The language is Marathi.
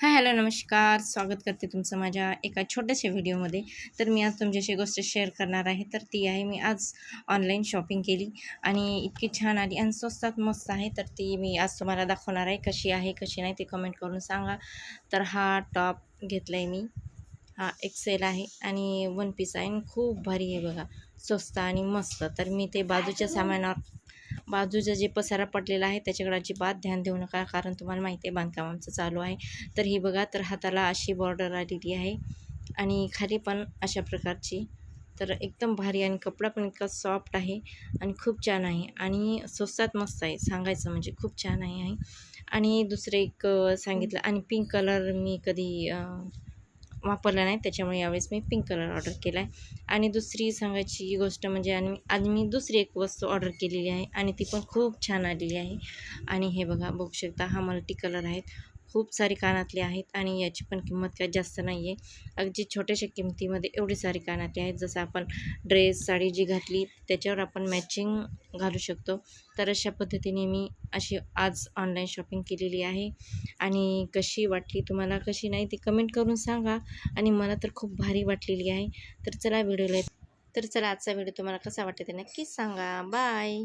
हाय हॅलो नमस्कार. स्वागत करते तुमचं माझ्या एका छोट्याशा व्हिडिओमध्ये. तर मी आज तुमच्याशी गोष्ट शेअर करणार आहे. तर ती आहे मी आज ऑनलाईन शॉपिंग केली आणि इतकी छान आली आणि स्वस्तात मस्त आहे. तर ती मी आज तुम्हाला दाखवणार आहे कशी आहे कशी नाही ते कमेंट करून सांगा. तर हा टॉप घेतला आहे मी. हा एक्सेल आहे आणि वन पीस आहे आणि खूप भारी आहे बघा. स्वस्त आणि मस्त. तर मी ते बाजूच्या सामानावर बाजूचा जे पसारा पडलेला आहे त्याच्याकडे अजिबात ध्यान देऊ नका कारण तुम्हाला माहिती आहे बांधकाम आमचं चालू आहे. तर ही बघा तर हाताला अशी बॉर्डर आलेली आहे आणि खाली पण अशा प्रकारची. तर एकदम भारी आणि कपडा पण इतका सॉफ्ट आहे आणि खूप छान आहे आणि स्वस्तात मस्त आहे सांगायचं म्हणजे खूप छान आहे. आहे आणि दुसरं एक सांगितलं आणि पिंक कलर मी कधी वापरला नाही त्याच्यामुळे यावेळेस मी पिंक कलर ऑर्डर केला आहे आणि दुसरी सांगायची गोष्ट म्हणजे आणि आज मी दुसरी एक वस्तू ऑर्डर केलेली आहे आणि ती पण खूप छान आलेली आहे. आणि हे बघा बघू शकता हा मल्टी कलर आहेत खूप सारी कानातले आहेत आणि याची पण किंमत काही जास्त नाही आहे अगदी छोट्याशा किमतीमध्ये एवढी सारी कानातले आहेत. जसं आपण ड्रेस साडी जी घातली त्याच्यावर आपण मॅचिंग घालू शकतो. तर अशा पद्धतीने मी अशी आज ऑनलाईन शॉपिंग केलेली आहे. आणि कशी वाटली तुम्हाला कशी नाही ती कमेंट करून सांगा. आणि मला तर खूप भारी वाटलेली आहे. तर चला व्हिडिओला तर चला आजचा व्हिडिओ तुम्हाला कसा वाटते ते नक्कीच सांगा. बाय